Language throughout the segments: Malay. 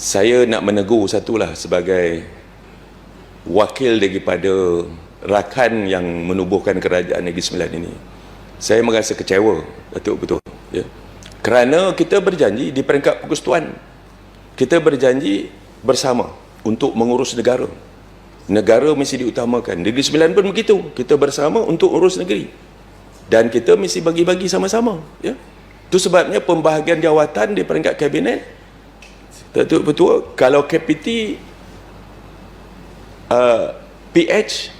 saya nak menegur satulah sebagai wakil daripada rakan yang menubuhkan kerajaan Negeri Sembilan ini. Saya merasa kecewa, Datuk betul. Ya. Kerana kita berjanji di peringkat persekutuan, kita berjanji bersama untuk mengurus negara. Negara mesti diutamakan. Negeri Sembilan pun begitu. Kita bersama untuk urus negeri. Dan kita mesti bagi-bagi sama-sama. Ya. Itu sebabnya pembahagian jawatan di peringkat kabinet Datuk Betul, kalau KPT uh, PH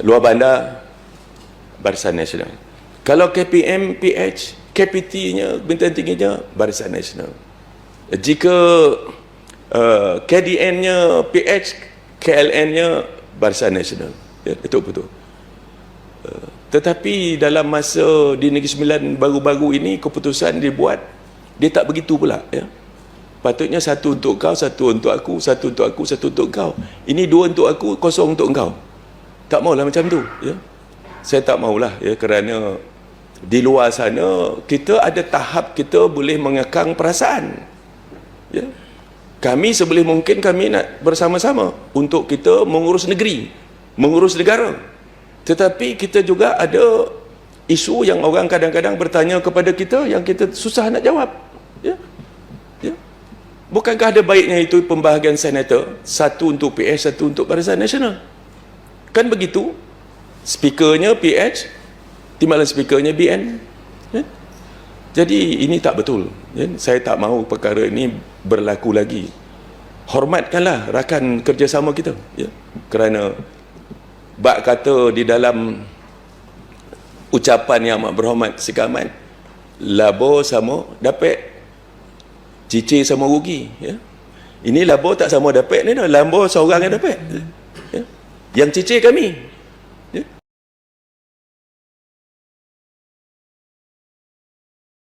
luar bandar Barisan Nasional. Kalau KPM PH KPT-nya bintang tingginya Barisan Nasional. Jika uh, KDN-nya PH KLN-nya Barisan Nasional. Ya, itu betul. Uh, tetapi dalam masa di Negeri Sembilan baru-baru ini keputusan dibuat dia tak begitu pula ya. Patutnya satu untuk kau, satu untuk aku, satu untuk aku, satu untuk kau. Ini dua untuk aku, kosong untuk kau. Tak maulah macam tu. Ya? Saya tak maulah ya, kerana di luar sana kita ada tahap kita boleh mengekang perasaan. Ya? Kami seboleh mungkin kami nak bersama-sama untuk kita mengurus negeri, mengurus negara. Tetapi kita juga ada isu yang orang kadang-kadang bertanya kepada kita yang kita susah nak jawab. Ya? Bukankah ada baiknya itu pembahagian senator, satu untuk PH, satu untuk Barisan Nasional? Kan begitu? Speakernya PH, timbalan speakernya BN. Ya? Jadi ini tak betul. Ya? Saya tak mahu perkara ini berlaku lagi. Hormatkanlah rakan kerjasama kita. Ya? Kerana bak kata di dalam ucapan yang amat berhormat sekamat, labo sama dapat cicir sama rugi ya. Ini labo tak sama dapat ni dah. Lambo seorang yang dapat. Ya. Yang cicir kami.